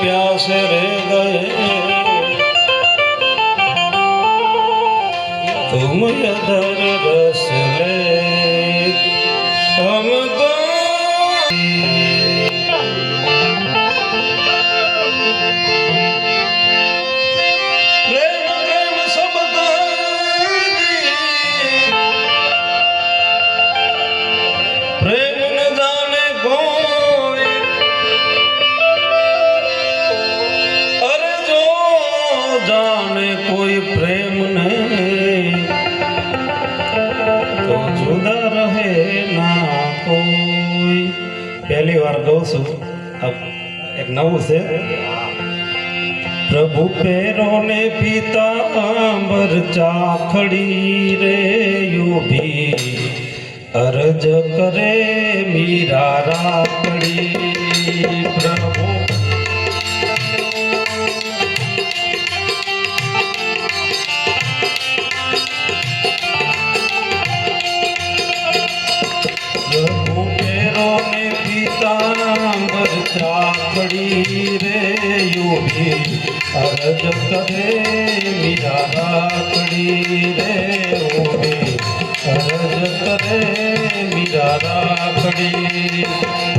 प्यासे रे गए तुम अधर रस ले જાણે કોઈ પ્રેમ ને તો જુદા રહે ના કોઈ. પહેલી વાર કહું છું. એક નવું છે. પ્રભુ પેરો ને આંબર ચાખડી રે યુભી અરજ કરે મીરા રાખડી. પ્રભુ ચાખડી રે યોગી અરજ કરે મીરા રાખડી રે યુભી અરજ કરે મીરા રાખડી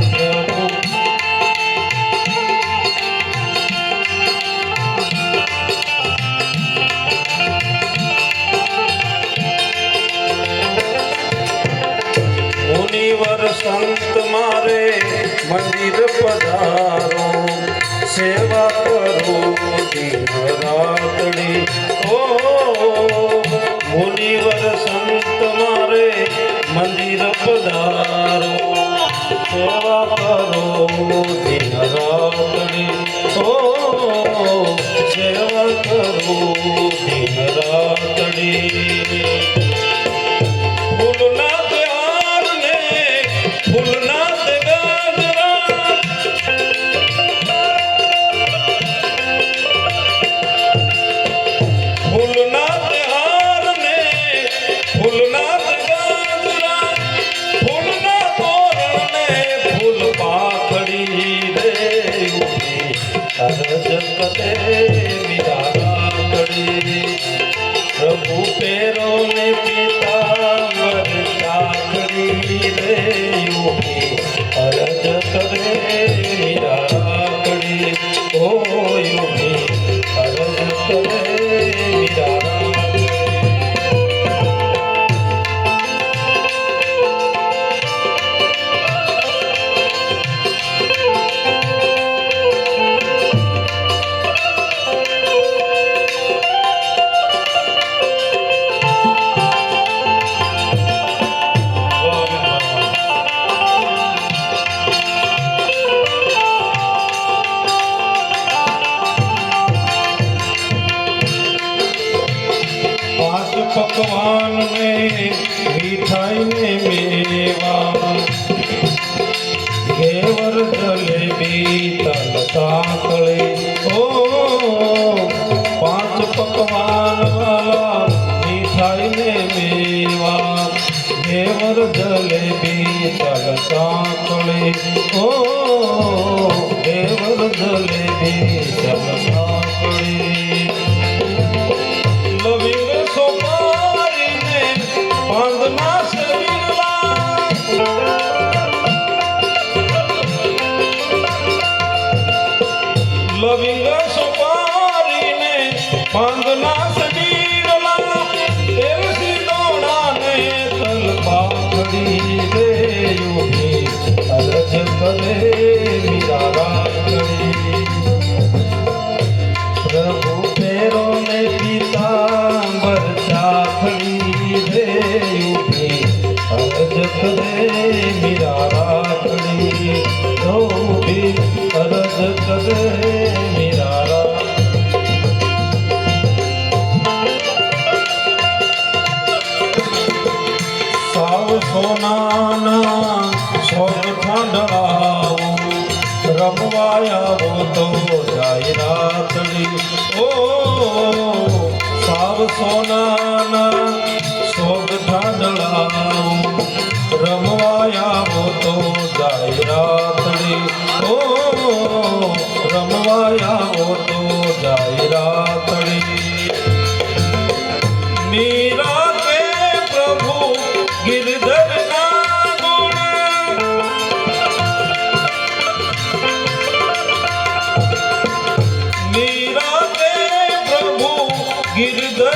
મુનિવર સંત મારે મંદિર પધારો. સેવા કરો દિન રાતડી. ઓ પ્રભુ પેરો ને પીતાંબર ચાકડી રે યોગી અરજ કરે પાંચ પકવાન ને મીઠાઈ ને મેવા. ઘેવર જલેબી તલ સાંકળી ઓ, પાંચ પકવાન વાલા મીઠાઈ ને મેવા. ઘેવર જલેબી તલ સાંકળી ઓ, ઘેવર જલેબી રમવાયા તો જાય રાતડી ઓ સાવ સોનાના સોગ ઠાંડળાવો રમવાયા તો